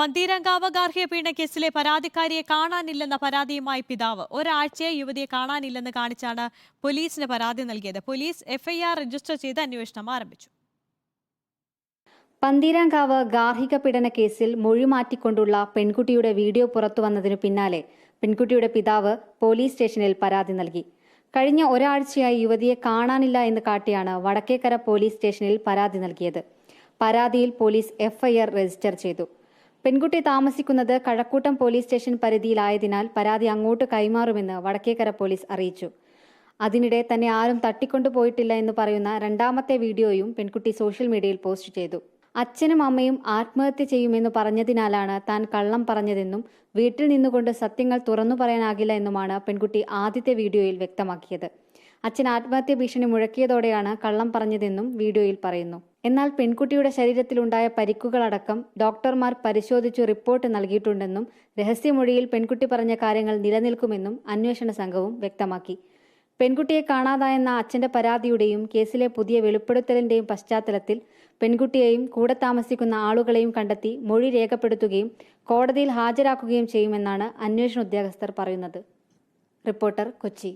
പന്തീരങ്കാവ് ഗാർഹിക പീഡന കേസിലെ പരാതിക്കാരിയെ കാണാനില്ലെന്ന പരാതിയുമായി പിതാവ്. ഒരാഴ്ചയെ യുവതിയെ കാണാനില്ലെന്ന് കാണിച്ചാണ് പോലീസിന് പരാതി നൽകിയത്. പോലീസ് എഫ്ഐആർ രജിസ്റ്റർ ചെയ്ത് അന്വേഷണം ആരംഭിച്ചു. പന്തീരാങ്കാവ് ഗാർഹിക പീഡന കേസിൽ മൊഴി മാറ്റിക്കൊണ്ടുള്ള പെൺകുട്ടിയുടെ വീഡിയോ പുറത്തു വന്നതിനു പിന്നാലെ പെൺകുട്ടിയുടെ പിതാവ് പോലീസ് സ്റ്റേഷനിൽ പരാതി നൽകി. കഴിഞ്ഞ ഒരാഴ്ചയായി യുവതിയെ കാണാനില്ല എന്ന് കാട്ടിയാണ് വടക്കേക്കര പോലീസ് സ്റ്റേഷനിൽ പരാതി നൽകിയത്. പരാതിയിൽ പോലീസ് എഫ്ഐആർ രജിസ്റ്റർ ചെയ്തു. പെൺകുട്ടി താമസിക്കുന്നത് കഴക്കൂട്ടം പോലീസ് സ്റ്റേഷൻ പരിധിയിലായതിനാൽ പരാതി അങ്ങോട്ട് കൈമാറുമെന്ന് വടക്കേക്കര പോലീസ് അറിയിച്ചു. അതിനിടെ തന്നെ ആരും തട്ടിക്കൊണ്ടുപോയിട്ടില്ല എന്ന് പറയുന്ന രണ്ടാമത്തെ വീഡിയോയും പെൺകുട്ടി സോഷ്യൽ മീഡിയയിൽ പോസ്റ്റ് ചെയ്തു. അച്ഛനും അമ്മയും ആത്മഹത്യ ചെയ്യുമെന്ന് പറഞ്ഞതിനാലാണ് താൻ കള്ളം പറഞ്ഞതെന്നും വീട്ടിൽ നിന്നുകൊണ്ട് സത്യങ്ങൾ തുറന്നു പറയാനാകില്ല എന്നുമാണ് പെൺകുട്ടി ആദ്യത്തെ വീഡിയോയിൽ വ്യക്തമാക്കിയത്. അച്ഛൻ ആത്മഹത്യ ഭീഷണി മുഴക്കിയതോടെയാണ് കള്ളം പറഞ്ഞതെന്നും വീഡിയോയിൽ പറയുന്നു. എന്നാൽ പെൺകുട്ടിയുടെ ശരീരത്തിലുണ്ടായ പരിക്കുകളടക്കം ഡോക്ടർമാർ പരിശോധിച്ചു റിപ്പോർട്ട് നൽകിയിട്ടുണ്ടെന്നും രഹസ്യമൊഴിയിൽ പെൺകുട്ടി പറഞ്ഞ കാര്യങ്ങൾ നിലനിൽക്കുമെന്നും അന്വേഷണ സംഘവും വ്യക്തമാക്കി. പെൺകുട്ടിയെ കാണാതായെന്ന അച്ഛന്റെ പരാതിയുടെയും കേസിലെ പുതിയ വെളിപ്പെടുത്തലിന്റെയും പശ്ചാത്തലത്തിൽ പെൺകുട്ടിയെയും കൂടെ താമസിക്കുന്ന ആളുകളെയും കണ്ടെത്തി മൊഴി രേഖപ്പെടുത്തുകയും കോടതിയിൽ ഹാജരാക്കുകയും ചെയ്യുമെന്നാണ് അന്വേഷണ ഉദ്യോഗസ്ഥർ പറയുന്നത്. റിപ്പോർട്ടർ കൊച്ചി.